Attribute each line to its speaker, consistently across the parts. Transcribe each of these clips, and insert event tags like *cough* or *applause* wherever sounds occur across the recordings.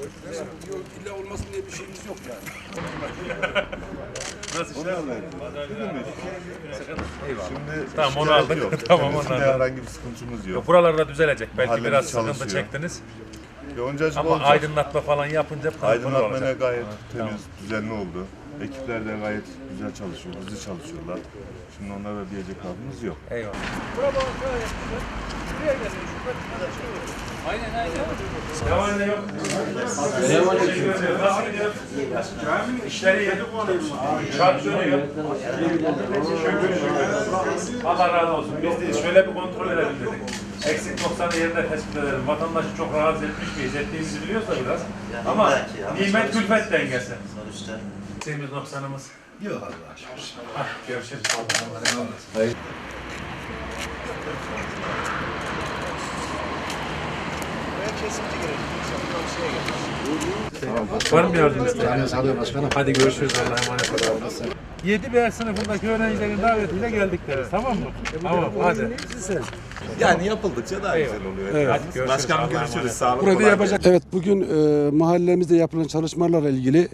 Speaker 1: Olur.
Speaker 2: İlla olmasın diye bir şeyimiz yok yani. *laughs*
Speaker 1: Nasıl işler?
Speaker 3: Şimdi
Speaker 4: Tamam, onu
Speaker 3: şikayet
Speaker 4: aldık.
Speaker 3: Yok. *laughs*
Speaker 4: Tamam, onu aldık.
Speaker 3: herhangi bir sıkıntımız yok.
Speaker 4: Buralarda düzelecek. Belki
Speaker 3: Mahallemiz
Speaker 4: biraz sıkıntı
Speaker 3: çalışıyor.
Speaker 4: çektiniz.
Speaker 3: Yoncacık
Speaker 4: Ama
Speaker 3: olacak.
Speaker 4: aydınlatma falan yapınca pırıl
Speaker 3: Aydınlatma ne
Speaker 4: olacak.
Speaker 3: gayet
Speaker 4: tamam.
Speaker 3: temiz, düzenli oldu. Ekipler de gayet güzel çalışıyor, hızlı çalışıyorlar. Şimdi onlara diyecek lafımız yok.
Speaker 4: Eyvallah. İşleri. Çarp dönüyor. Şükür şükür. Allah razı olsun. Biz de şöyle bir kontrol edelim dedik. Eksik noksanı yerine tespit edelim. Vatandaşı çok rahatsız etmiş miyiz? Ettiğimizi biliyoruz da biraz. Ama
Speaker 5: illaki ama
Speaker 4: nimet külfet dengesi.
Speaker 5: Sonuçta
Speaker 4: Eksiğimiz noksanımız.
Speaker 2: Yok Allah'a şükür.
Speaker 4: Hah, görüşürüz. Var mı yardım isteyen? Hadi görüşürüz Allah'a emanet olun. 7 B sınıfındaki öğrencilerin davetiyle geldik deriz. Tamam mı? Tamam hadi.
Speaker 1: Yani yapıldıkça daha güzel oluyor.
Speaker 4: Hadi görüşürüz.
Speaker 1: Başkanım görüşürüz. Sağ olun.
Speaker 2: Burada yapacak. Evet bugün e, mahallemizde yapılan çalışmalarla ilgili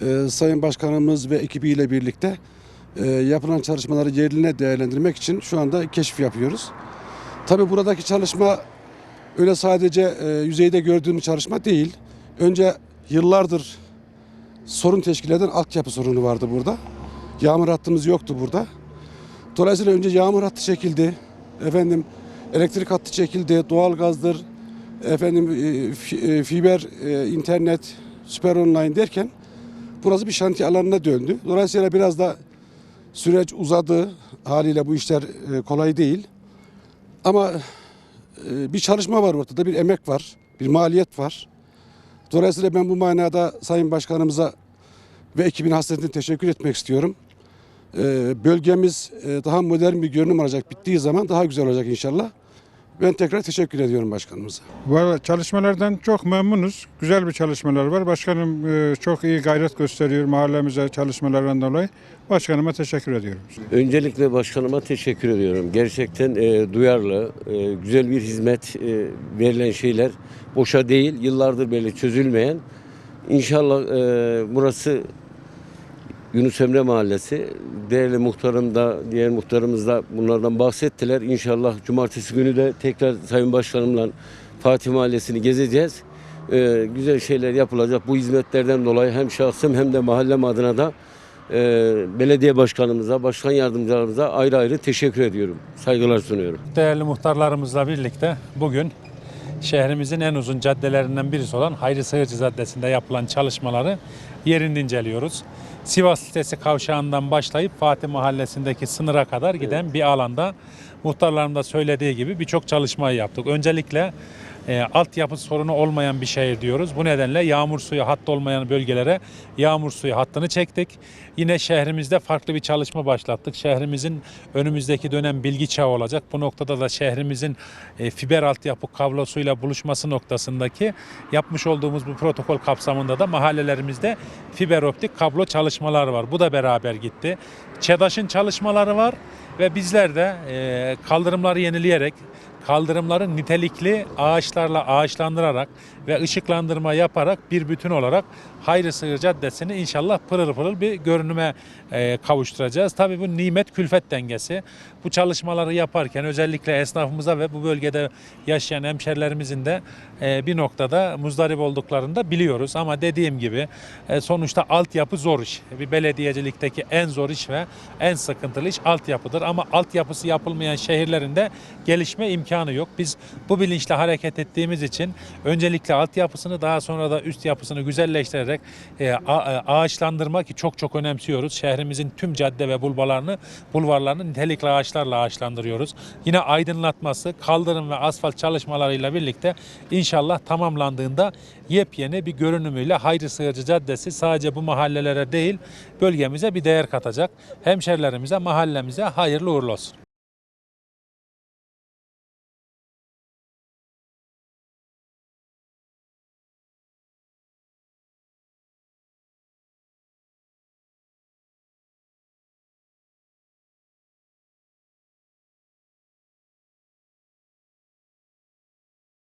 Speaker 2: e, Sayın Başkanımız ve ekibiyle birlikte e, yapılan çalışmaları yerine değerlendirmek için şu anda keşif yapıyoruz. Tabii buradaki çalışma öyle sadece e, yüzeyde gördüğümüz çalışma değil. Önce yıllardır sorun teşkil eden altyapı sorunu vardı burada. Yağmur hattımız yoktu burada. Dolayısıyla önce yağmur hattı çekildi. Efendim elektrik hattı çekildi. Doğalgazdır. Efendim e, e, fiber, e, internet, süper online derken burası bir şantiye alanına döndü. Dolayısıyla biraz da süreç uzadı. Haliyle bu işler kolay değil. Ama bir çalışma var ortada, bir emek var, bir maliyet var. Dolayısıyla ben bu manada Sayın Başkanımıza ve ekibin hasretine teşekkür etmek istiyorum. Ee, bölgemiz e, daha modern bir görünüm alacak bittiği zaman daha güzel olacak inşallah. Ben tekrar teşekkür ediyorum başkanımıza.
Speaker 6: Valla çalışmalardan çok memnunuz. Güzel bir çalışmalar var. Başkanım e, çok iyi gayret gösteriyor mahallemize çalışmalarından dolayı. Başkanıma teşekkür ediyorum.
Speaker 7: Öncelikle başkanıma teşekkür ediyorum. Gerçekten e, duyarlı, e, güzel bir hizmet e, verilen şeyler boşa değil, yıllardır böyle çözülmeyen. İnşallah e, burası Yunus Emre Mahallesi. Değerli muhtarım da, diğer muhtarımız da bunlardan bahsettiler. İnşallah cumartesi günü de tekrar Sayın Başkanımla Fatih Mahallesi'ni gezeceğiz. E, güzel şeyler yapılacak. Bu hizmetlerden dolayı hem şahsım hem de mahallem adına da e, belediye başkanımıza, başkan yardımcılarımıza ayrı ayrı teşekkür ediyorum. Saygılar sunuyorum.
Speaker 4: Değerli muhtarlarımızla birlikte bugün şehrimizin en uzun caddelerinden birisi olan Hayri Sığırcı Caddesi'nde yapılan çalışmaları yerinde inceliyoruz. Sivas sitesi kavşağından başlayıp Fatih Mahallesi'ndeki sınıra kadar giden bir alanda muhtarlarım da söylediği gibi birçok çalışmayı yaptık. Öncelikle e, altyapı sorunu olmayan bir şehir diyoruz. Bu nedenle yağmur suyu hattı olmayan bölgelere yağmur suyu hattını çektik. Yine şehrimizde farklı bir çalışma başlattık. Şehrimizin önümüzdeki dönem bilgi çağı olacak. Bu noktada da şehrimizin e, fiber altyapı kablosuyla buluşması noktasındaki yapmış olduğumuz bu protokol kapsamında da mahallelerimizde fiber optik kablo çalışmaları var. Bu da beraber gitti. ÇEDAŞ'ın çalışmaları var ve bizler de e, kaldırımları yenileyerek kaldırımları nitelikli ağaçlarla ağaçlandırarak ve ışıklandırma yaparak bir bütün olarak Hayri Sığır Caddesi'ni inşallah pırıl pırıl bir görünüme e, kavuşturacağız. Tabii bu nimet külfet dengesi. Bu çalışmaları yaparken özellikle esnafımıza ve bu bölgede yaşayan hemşerilerimizin de e, bir noktada muzdarip olduklarını da biliyoruz. Ama dediğim gibi e, sonuçta altyapı zor iş. Bir belediyecilikteki en zor iş ve en sıkıntılı iş altyapıdır. Ama altyapısı yapılmayan şehirlerin de gelişme imkanı yok. Biz bu bilinçle hareket ettiğimiz için öncelikle altyapısını daha sonra da üst yapısını güzelleştirerek e, a- e, ağaçlandırmak ki çok çok önemsiyoruz. Şehrimizin tüm cadde ve bulvarlarını bulvarlarını nitelikli ağaçlarla ağaçlandırıyoruz. Yine aydınlatması, kaldırım ve asfalt çalışmalarıyla birlikte inşallah tamamlandığında yepyeni bir görünümüyle Hayri Sığırcı Caddesi sadece bu mahallelere değil bölgemize bir değer katacak. Hemşerilerimize, mahallemize hayırlı uğurlu olsun.